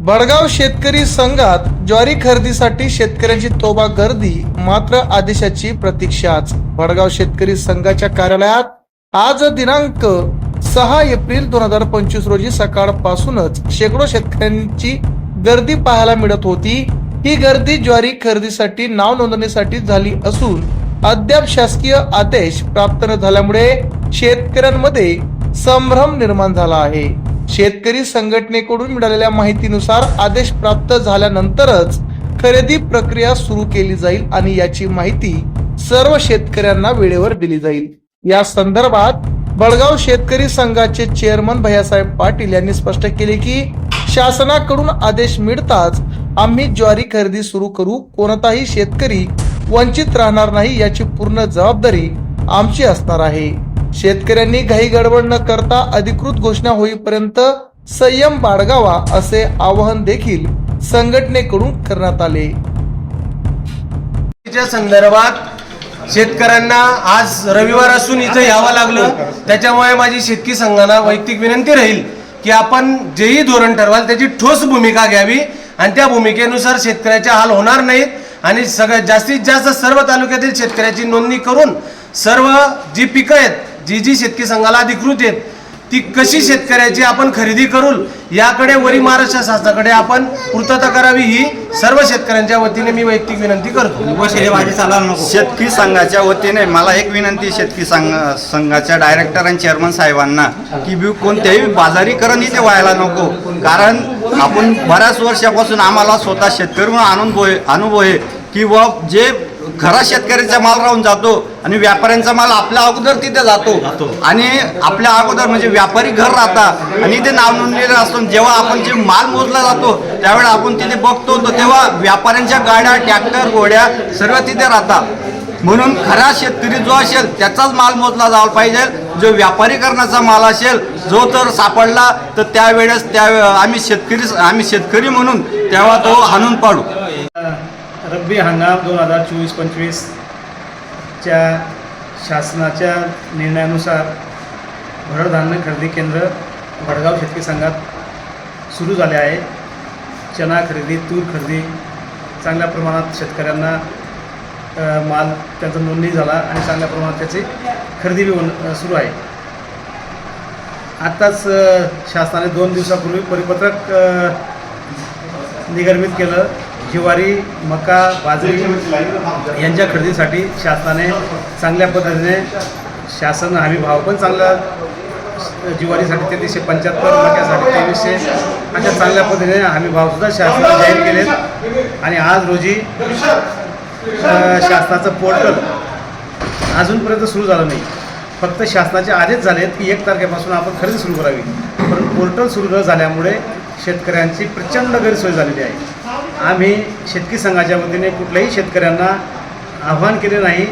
बडगाव शेतकरी संघात ज्वारी खरेदीसाठी शेतकऱ्यांची तोबा गर्दी मात्र आदेशाची प्रतीक्षाच. बडगाव शेतकरी संघाच्या कार्यालयात आज दिनांक सहा एप्रिल दोन हजार पंचवीस रोजी सकाळपासूनच शेकडो शेतकऱ्यांची गर्दी पाहायला मिळत होती. ही गर्दी ज्वारी खरेदीसाठी नाव नोंदणीसाठी झाली असून अद्याप शासकीय आदेश प्राप्त न झाल्यामुळे शेतकऱ्यांमध्ये संभ्रम निर्माण झाला आहे. शेतकरी संघटनेकडून मिळालेल्या माहितीनुसार आदेश प्राप्त झाल्यानंतरच खरेदी प्रक्रिया सुरू केली जाईल आणि याची माहिती सर्व शेतकऱ्यांना वेळेवर दिली जाईल. या संदर्भात बळगाव शेतकरी संघाचे चेअरमन भैयासाहेब पाटील यांनी स्पष्ट केले की शासनाकडून आदेश मिळताच आम्ही ज्वारी खरेदी सुरू करू कोणताही शेतकरी वंचित राहणार नाही याची पूर्ण जबाबदारी आमची असणार आहे. शेतकऱ्यांनी घाई गडबड न करता अधिकृत घोषणा होईपर्यंत संयम बाळगावा असे आवाहन देखील संघटनेकडून करण्यात आले. संदर्भात शेतकऱ्यांना आज रविवार असून इथं यावं लागलं. त्याच्यामुळे माझी शेतकी संघाला वैयक्तिक विनंती राहील की आपण जेही धोरण ठरवाल त्याची ठोस भूमिका घ्यावी आणि त्या भूमिकेनुसार शेतकऱ्याचे हाल होणार नाहीत आणि सगळ्यात जास्तीत जास्त सर्व तालुक्यातील शेतकऱ्याची नोंदणी करून सर्व जी पिकं आहेत जी जी शेतकी संघाला अधिकृत आहेत ती कशी शेतकऱ्याची आपण खरेदी करू याकडे वरी महाराष्ट्र शासनाकडे आपण पूर्तता करावी ही सर्व शेतकऱ्यांच्या वतीने मी वैयक्तिक विनंती करतो. शेतकी संघाच्या वतीने मला एक विनंती शेतकी संघ संघाच्या डायरेक्टर आणि चेअरमन साहेबांना की बी कोणत्याही बाजारीकरण इथे व्हायला नको. कारण आपण बऱ्याच वर्षापासून आम्हाला स्वतः शेतकरी म्हणून अनुभव आहे अनुभव आहे की व जे खरा शेतकऱ्याचा माल राहून जातो आणि व्यापाऱ्यांचा माल आपल्या अगोदर तिथे जातो. आणि आपल्या अगोदर म्हणजे व्यापारी घर राहतात आणि ते नाव नोंदलेलं असतो. जेव्हा आपण जे माल मोजला जातो त्यावेळेला आपण तिथे बघतो तर तेव्हा व्यापाऱ्यांच्या गाड्या ट्रॅक्टर घोड्या सर्व तिथे राहतात. म्हणून खरा शेतकरी जो असेल त्याचाच माल मोजला जायला पाहिजे. जो व्यापारीकरणाचा माल असेल जो तर सापडला तर त्यावेळेस त्या आम्ही शेतकरी आम्ही शेतकरी म्हणून तेव्हा तो हाणून पाडू. रब्बी हंगाम दोन हजार चोवीस पंचवीसच्या शासनाच्या निर्णयानुसार भरडधान्य खरेदी केंद्र भडगाव शेतकरी संघात सुरू झाले आहे. चना खरेदी तूर खरेदी चांगल्या प्रमाणात शेतकऱ्यांना माल त्यांचा नोंदणी झाला आणि चांगल्या प्रमाणात त्याची खरेदी बी सुरू आहे. आत्ताच शासनाने दोन दिवसापूर्वी परिपत्रक निगर्मित केलं. ज्वारी मका बाजरी यांच्या खरेदीसाठी शासनाने चांगल्या पद्धतीने शासन हमी भाव पण चांगला ज्वारीसाठी तेवीसशे पंच्याहत्तर मक्यासाठी तेवीसशे अशा चांगल्या पद्धतीने हमी भावसुद्धा शासनाने जाहीर केलेत. आणि आज रोजी शासनाचं पोर्टल अजूनपर्यंत सुरू झालं नाही. फक्त शासनाचे आदेश झाले आहेत की एक तारखेपासून आपण खरेदी सुरू करावी. पण पोर्टल सुरू न झाल्यामुळे शेतकऱ्यांची प्रचंड गैरसोय झालेली आहे. आम्ही शेतकरी संघाच्या वतीने कुठल्याही शेतकऱ्यांना आव्हान केले नाही.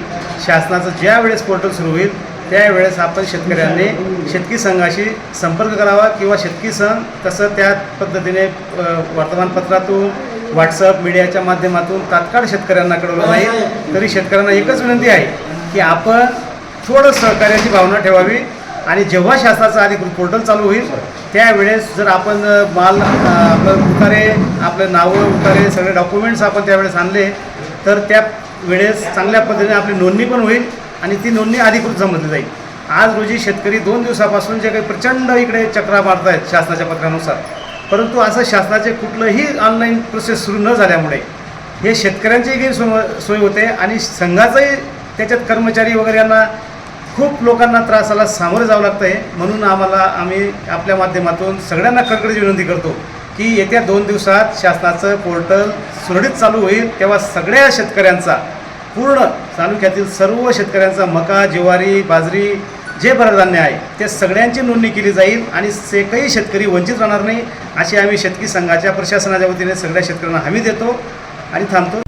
शासनाचं ज्या वेळेस पोर्टल सुरू होईल त्यावेळेस आपण शेतकऱ्यांनी शेतकरी संघाशी संपर्क करावा किंवा शेतकरी संघ कसं त्या पद्धतीने वर्तमानपत्रातून व्हॉट्सअप मीडियाच्या माध्यमातून तात्काळ शेतकऱ्यांना कळवलं नाही. तरी शेतकऱ्यांना एकच विनंती आहे की आपण थोडं सहकार्याची भावना ठेवावी आणि जेव्हा शासनाचं अधिकृत पोर्टल चालू होईल त्यावेळेस जर आपण माल आपलं उतारे आपलं नावं उतारे सगळे डॉक्युमेंट्स आपण त्यावेळेस आणले तर त्या वेळेस चांगल्या पद्धतीने आपली नोंदणी पण होईल आणि ती नोंदणी अधिकृत समजली जाईल. आज रोजी शेतकरी दोन दिवसापासून जे काही प्रचंड इकडे चक्रा मारत आहेत शासनाच्या पत्रानुसार परंतु असं शासनाचे कुठलंही ऑनलाईन प्रोसेस सुरू न झाल्यामुळे हे शेतकऱ्यांचीही गैरसोय सोय होते आणि संघाचंही त्याच्यात कर्मचारी वगैरे यांना खूप लोकांना त्रासाला सामोरं जावं लागतं आहे म्हणून आम्हाला आम्ही आपल्या माध्यमातून सगळ्यांना कडकडीची विनंती करतो की येत्या दोन दिवसात शासनाचं पोर्टल सुरळीत चालू होईल तेव्हा सगळ्या शेतकऱ्यांचा पूर्ण तालुक्यातील सर्व शेतकऱ्यांचा मका ज्वारी बाजरी जे भरधान्य आहे ते सगळ्यांची नोंदणी केली जाईल आणि से काही शेतकरी वंचित राहणार नाही अशी आम्ही शेतकरी संघाच्या प्रशासनाच्या वतीने सगळ्या शेतकऱ्यांना हमी देतो आणि थांबतो.